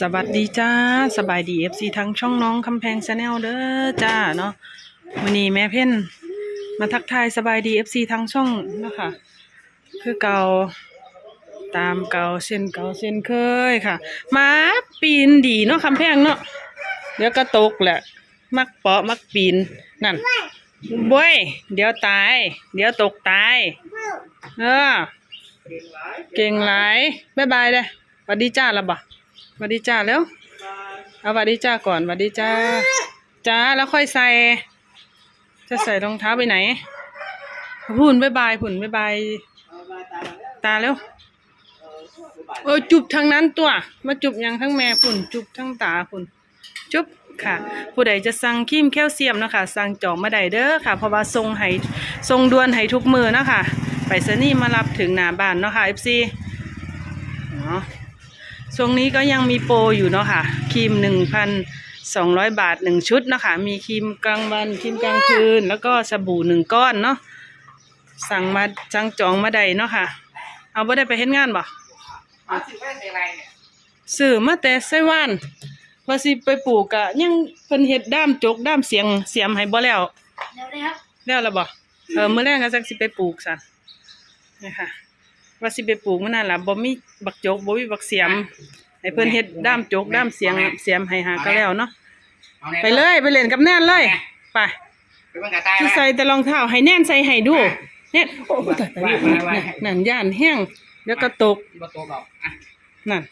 สวัสดีจ้าสบายดีเอฟซีทั้งช่องน้องคำแพงชาแนลเด้อจ้าเนาะวันนี้แม่เพ่นมาทักทายสบายดีเอฟซีทั้งช่องนะคะคือเก่าตามเก่าเช่นเก่าเช่นเคยค่ะมาปีนดีเนาะคำแพงเนาะเดี๋ยวก็ตกแหละมักเปาะมักปีนนั่นบ้ยเดี๋ยวตาย เดี๋ยวตกตายเออเก่งหลายบ๊ายบายเลยสวัสดีจ้าละบ่ สวัสดีจ้าแล้วเอาสวัสดีจ้าก่อนสวัสดีจ้าจ้าแล้วค่อยใส่ จะใส่รองเท้าไปไหนหุ่นบายบายหุ่นบายบายตาแล้วเออจุบทางนั้นตัว มาจุบยังทั้งแม่ฝุ่นจุบทั้งตาฝุ่นจุบค่ะ ผู้ใดจะสั่งครีมแคลเซียมนะคะสั่งจองมาได้เด้อค่ะ เพราะว่าทรงให้ทรงด่วนให้ทุกมือนะคะไปสนี่มารับถึงหน้าบ้านเนาะค่ะ FC เนาะ ช่วงนี้ก็ยังมีโปรอยู่เนาะค่ะครีมหนึ่งพันสองร้อยบาทหนึ่งชุดเนาะค่ะมีครีมกลางวันครีมกลางคืน แล้วก็สบู่หนึ่งก้อนเนาะสั่งมาสั่งจองมาได้เนาะค่ะ เอาบ่ได้ไปเฮ็ดงานบ่อ๋อสิว่าอะไรเนี่ยซื้อมาแต่ไส้ว่านว่าสิไปปลูกกะยังเพิ่นเฮ็ดด้ามจกด้ามเสียงเสียมให้บ่แล้วเดี๋ยวนะครับแล้วล่ะบ่เออมื้อแรกก็จักสิไปปลูกซะนี่ค่ะ ว่าสิไปปลูกมื้อนั้นล่ะบ่มีบักจกบ่มีบักเสียมให้เพิ่นเฮ็ดด้ามจกด้ามเสียงเสียมให้หาก็แล้วเนาะอานี่ไปเลยไปเล่นกับแน่นเลยไปไปเบิ่งกระต่ายสิไหมใส่แต่รองเท้าให้แน่นใส่ให้ดูแน่นโอ้ตายตายว่าว่าว่านั่นย่านแห้งแล้วก็ตกบ่โตบอกอะนั่น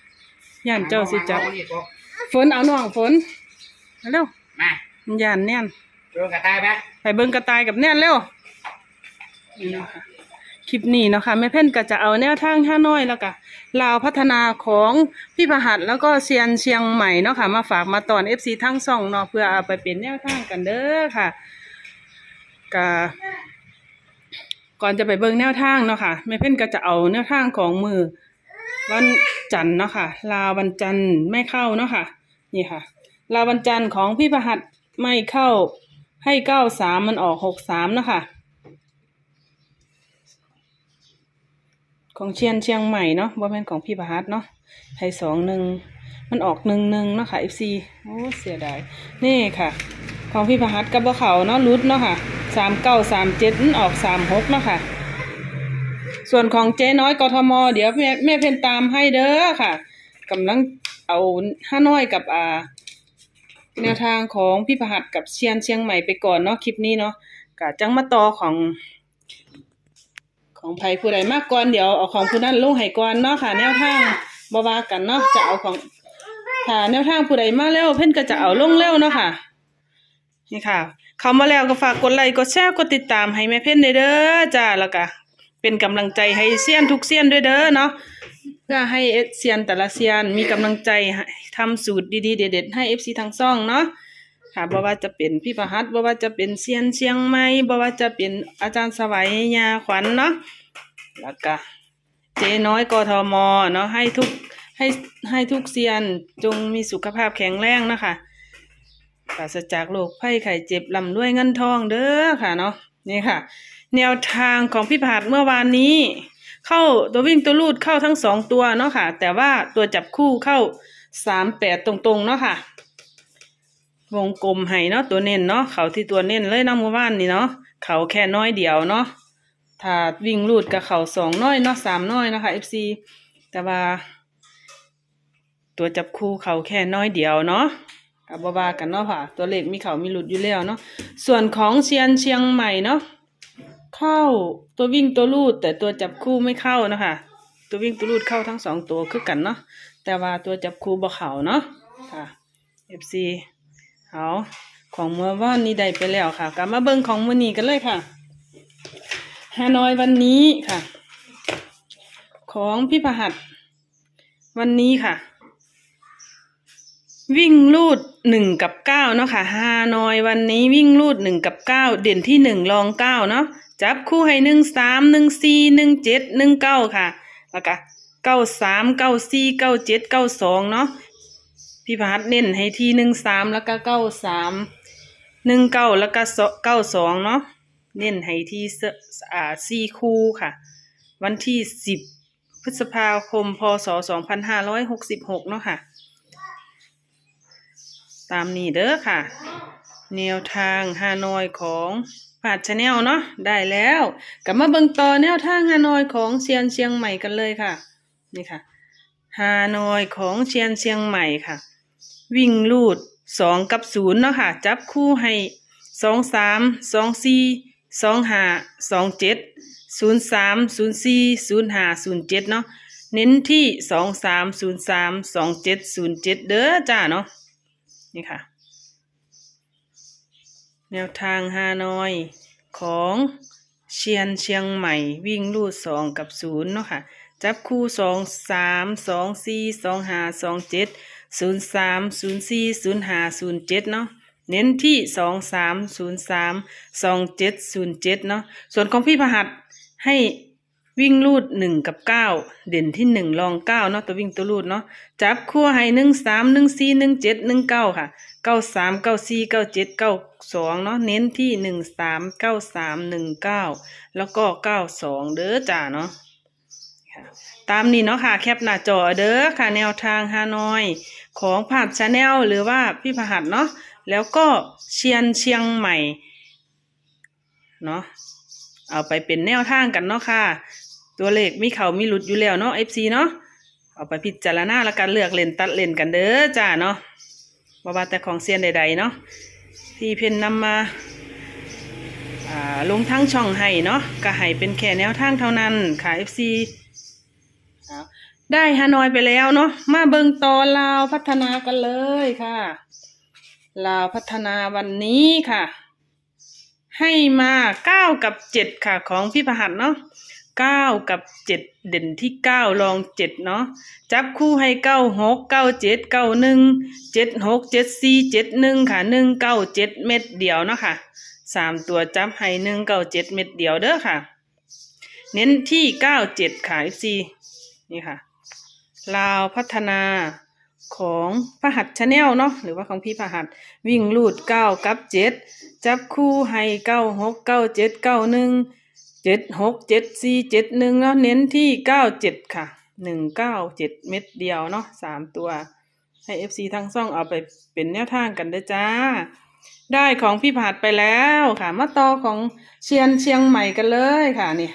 ย่านเจ้าสิจับอนี่โตฝนเอาน้องฝนมาเร็วมามันย่านแน่นไปเบิ่งกระต่ายไหมไปเบิ่งกระต่ายกับแน่นเร็วนี่เนาะค่ะ คลิปนี้เนาะค่ะแม่เพ่นก็จะเอาแนวทางท่าน้อยแล้วก็ลาวพัฒนาของพี่ประหัดแล้วก็เซียนเชียงใหม่เนาะค่ะมาฝากมาตอน FC ทั้งสองเนาะเพื่อเอาไปเป็นแนวทางกันเด้อค่ะก็ก่อนจะไปเบิ่งแนวทางเนาะค่ะแม่เพ่นก็จะเอาแนวทางของมือวันจันทร์เนาะค่ะลาววันจันทร์ไม่เข้าเนาะค่ะนี่ค่ะ ลาววันจันทร์ของพี่ประหัดไม่เข้าให้เก้าสามมันออกหกสามเนาะค่ะ ของเชียนเชียงใหม่เนาะว่าเป็นของพี่ประหัดเนาะให้สองหนึ่งมันออกหนึ่งหนึ่งเนาะค่ะ FC โอ้เสียดายนี่ค่ะ ของพี่ประหัดกับบ่เขาเนาะรุดเนาะค่ะสามเก้าสามเจ็ดออกสามหกเนาะค่ะ ส่วนของเจ๊น้อยกทม เดี๋ยวแม่แม่เพนตามให้เด้อค่ะกำลังเอาห้าน้อยกับอ่าแนวทางของพี่ประหัดกับเชียนเชียงใหม่ไปก่อนเนาะคลิปนี้เนาะกะจังมาต่อของ ของไผผู้ใดมากก่อนเดี๋ยวเอาของผู้นั้นลงให้ก่อนเนาะค่ะ แนวทางบ่ว่ากันเนาะจะเอาของถ้าแนวทางผู้ใดมาแล้วเพิ่นก็จะเอาลงเร็วเนาะค่ะ นี่ค่ะ เข้ามาแล้วก็ฝากกดไลค์กดแชร์กดติดตามให้แม่เพิ่นเด้อจ้าแล้วก็เป็นกำลังใจให้เซียนทุกเซียนด้วยเด้อเนาะเพื่อให้เอเซียนแต่ละเซียนมีกำลังใจทำสูตรดีๆเด็ดๆให้ FC ทั้งซ่องเนาะ ค่ะบ่ว่าจะเป็นพี่ประหัตบ่ว่าจะเป็นเซียนเชียงใหม่บ่ว่าจะเป็นอาจารย์สวัยยาขวัญเนาะแล้วก็เจน้อยกทมเนาะให้ทุกให้ให้ทุกเซียนจงมีสุขภาพแข็งแรงนะคะปราศจากโรคภัยไข้เจ็บลำด้วยเงินทองเด้อค่ะเนาะนี่ค่ะ แนวทางของพี่ประหัตเมื่อวานนี้ เข้าตัววิ่งตัวลูดเข้าทั้งสองตัวเนาะค่ะ แต่ว่าตัวจับคู่เข้าสามแปดตรงๆเนาะค่ะ วงกลมให้เนาะตัวเน้นเนาะเขาที่ตัวเน้นเลยเนาะเมื่อวานนี้เนาะเขาแค่น้อยเดียวเนาะถ้าวิ่งลูดกับเขาสองน้อยเนาะสามน้อยนะคะ FC แต่ว่า ตัวจับคู่เขาแค่น้อยเดียวเนาะกับบาบากันเนาะค่ะ ตัวเลขมีเขามีหลุดอยู่แล้วเนาะส่วนของเชียนเชียงใหม่เนาะเข้าตัววิ่งตัวลูด แต่ตัวจับคู่ไม่เข้านะคะตัววิ่งตัวลูดเข้าทั้งสองตัวคือกันเนาะแต่ว่าตัวจับคู่บ่เขาเนาะค่ะ FC เอาของเมื่อวานนี้ได้ไปแล้วค่ะ กลับมาเบิ่งของมือนี้กันเลยค่ะฮานอยวันนี้ค่ะ ของพี่ประหัดวันนี้ค่ะ วิ่งลูดหนึ่งกับเก้าเนาะค่ะฮานอยวันนี้วิ่งลูดหนึ่งกับเก้าเด่นที่หนึ่งรองเก้าเนาะจับคู่ให้หนึ่งสามหนึ่งสี่หนึ่งเจ็ดหนึ่งเก้าค่ะแล้วก็เก้าสามเก้าสี่เก้าเจ็ดเก้าสองเนาะ พี่พัดเน้นให้ที่หนึ่งสามแล้วก็เก้าสามหนึ่งเก้าแล้วก็เก้าสองเนาะเน้นให้ที่อ่าสี่คู่ค่ะ วันที่สิบพฤษภาคมพศสองพันห้าร้อยหกสิบหกเนาะค่ะ ตามนี้เด้อค่ะ แนวทางฮานอยของผาดชาแนลเนาะได้แล้วกลับมาเบิ่งต่อแนวทางฮานอยของเซียนเชียงใหม่กันเลยค่ะ นี่ค่ะฮานอยของเชียนเชียงใหม่ค่ะ วิ่งลูดสองกับศูนย์เนาะค่ะ จับคู่ให้สองสามสองสี่สองห้าสองเจ็ดศูนย์สามศูนย์สี่ศูนย์ห้าศูนย์เจ็ดเนาะเน้นที่สองสามศูนย์สามสองเจ็ดศูนย์เจ็ดเด้อจ้าเนาะนี่ค่ะ แนวทางฮานอยของเชียนเชียงใหม่วิ่งลูดสองกับศูนย์เนาะค่ะ จับคู่สองสามสองสี่สองห้าสองเจ็ด ศูนย์สามศูนย์สี่ศูนย์ห้าศูนย์เจ็ดเนาะเน้นที่สองสามศูนย์สามสองเจ็ดศูนย์เจ็ดเนาะส่วนของพี่พหัสให้วิ่งลูดหนึ่งกับเก้าเด่นที่หนึ่งรองเก้าเนาะตัววิ่งตัวลูดเนาะจับคู่ให้หนึ่งสามหนึ่งสี่หนึ่งเจ็ดหนึ่งเก้าค่ะเก้าสามเก้าสี่เก้าเจ็ดเก้าสองเนาะเน้นที่หนึ่งสามเก้าสามหนึ่งเก้าแล้วก็เก้าสองเด้อจ้าเนาะ ตามนี้เนาะค่ะแคปหน้าจอเด้อค่ะแนวทางฮานอยของผัดชาแนลหรือว่าพี่พหัสเนาะแล้วก็เชียนเชียงใหม่เนาะเอาไปเป็นแนวทางกันเนาะค่ะ ตัวเลขมีเขามีหลุดอยู่แล้วเนาะ FC เนาะเอาไปพิจารณาแล้วกันเลือกเล่นตัดเล่นกันเด้อจ้าเนาะบ่ว่าแต่ของเซียนใดๆเนาะที่เพ่นนำมาอ่าลงทั้งช่องให้เนาะก็ให้เป็นแค่แนวทางเท่านั้นค่ะ FC ได้ฮานอยไปแล้วเนาะมาเบิงตอลาวพัฒนากันเลยค่ะ ลาวพัฒนาวันนี้ค่ะ ให้มาเก้ากับเจ็ดค่ะ ของพี่พหัสเนาะเก้ากับเจ็ดเด่นที่เก้ารองเจ็ดเนาะจับคู่ให้เก้าหกเก้าเจ็ดเก้าหนึ่งเจ็ดหกเจ็ดสี่เจ็ดหนึ่งค่ะหนึ่งเก้าเจ็ดเม็ดเดียวเนาะค่ะสามตัวจับให้หนึ่งเก้าเจ็ดเม็ดเดียวเด้อค่ะ เน้นที่เก้าเจ็ดค่ะ FC นี่ค่ะ ลาวพัฒนาของพหัสชาแนลเนาะหรือว่าของพี่พหัสวิ่งลูดเก้ากับเจ็ดจับคู่ให้เก้าหกเก้าเจ็ดเก้าหนึ่งเจ็ดหกเจ็ดสี่เจ็ดหนึ่งเนาะเน้นที่เก้าเจ็ดค่ะหนึ่งเก้าเจ็ดเม็ดเดียวเนาะสามตัว ให้เอฟซีทั้งซ่องเอาไปเป็นแนวทางกันเด้อจ้า ได้ของพี่ผาดไปแล้วค่ะ มาต่อของเชียนเชียงใหม่กันเลยค่ะนี่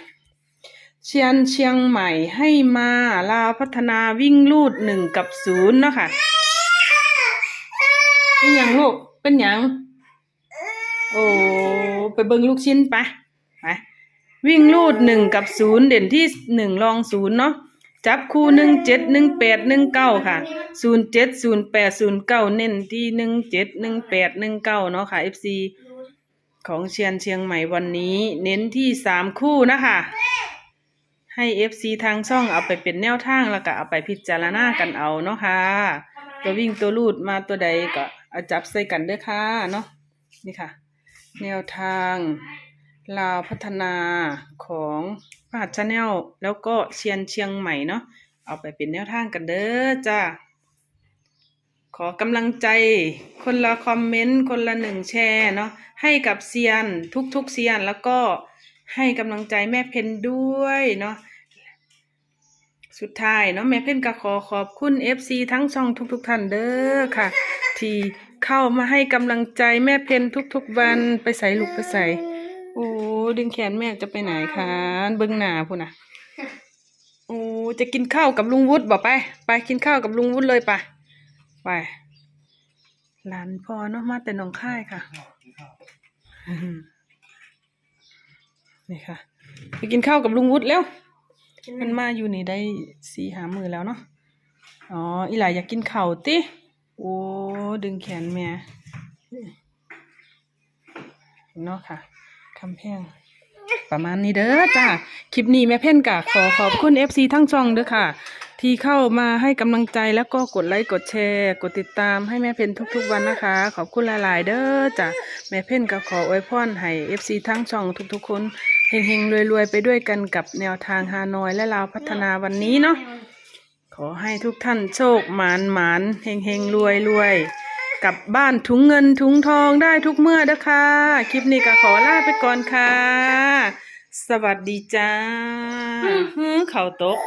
เชียนเชียงใหม่ให้มาลาวพัฒนาวิ่งลูดหนึ่งกับศูนย์เนาะค่ะเป็นหยังลูกเป็นหยังโอ้ไปเบิ่งลูกชิ้นไปไปวิ่งลูดหนึ่งกับศูนย์เด่นที่หนึ่งรองศูนย์เนาะจับคู่หนึ่งเจ็ดหนึ่งแปดหนึ่งเก้าค่ะศูนย์เจ็ดศูนย์แปดศูนย์เก้าเน้นที่หนึ่งเจ็ดหนึ่งแปดหนึ่งเก้าเนาะค่ะ FC ของเชียนเชียงใหม่วันนี้ เน้นที่สามคู่นะคะ ให้ FC ทางช่องเอาไปเป็นแนวทางแล้วก็เอาไปพิจารณากันเอาเนาะค่ะตัววิ่งตัวลูดมาตัวใดก็เอาจับใส่กันเด้อค่ะเนาะนี่ค่ะ แนวทางลาวพัฒนาของพหัสชาแนลแล้วก็เชียนเชียงใหม่เนาะเอาไปเป็นแนวทางกันเด้อจ้าขอกำลังใจ คนละคอมเมนต์คนละหนึ่งแชร์เนาะให้กับเซียนทุกๆเซียนแล้วก็ให้กำลังใจแม่เพนด้วยเนาะ สุดท้ายเนาะแม่เพนก็ขอขอบคุณ FC ทั้งช่องทุก ๆ ท่านเด้อค่ะ ที่เข้ามาให้กำลังใจแม่เพนทุก ๆ วันไปใส่ลูกไปใส่โอ้ดึงแขนแม่จะไปไหนคะเบิ้งหน้าพูนะโอ้จะกินข้าวกับลุงวุฒิบอกไป ไปกินข้าวกับลุงวุฒิเลยไปไปหลานพอเนาะมาแต่หนองค่ายค่ะนี่ค่ะ ไปกินข้าวกับลุงวุฒิแล้ว มันมาอยู่นี่ได้สี่หามือแล้วเนาะ อ๋อ อีหลายอยากกินเข้าติ โอ้ ดึงแขนแม่เนาะค่ะคำแพงประมาณนี้เด้อจ้าคลิปนี้แม่เพ่นกะขอขอบคุณ FC ทั้งช่องเด้อค่ะ ที่เข้ามาให้กำลังใจแล้วก็กดไลค์กดแชร์ กดติดตามให้แม่เพ่นทุกๆวันนะคะ ขอบคุณหลายๆ เด้อจ้ะแม่เพ่นก็ขออวยพรให้ FC ทั้งช่องทุกๆคน เฮงๆรวยๆไปด้วยกันกับแนวทางฮานอยและลาวพัฒนาวันนี้เนาะขอให้ทุกท่านโชคหมานหมานเฮงเฮงรวยรวยกลับบ้านถุงเงินถุงทองได้ทุกเมื่อเด้อค่ะคลิปนี้ก็ขอลาไปก่อนค่ะ สวัสดีจ้าหือเข่าตก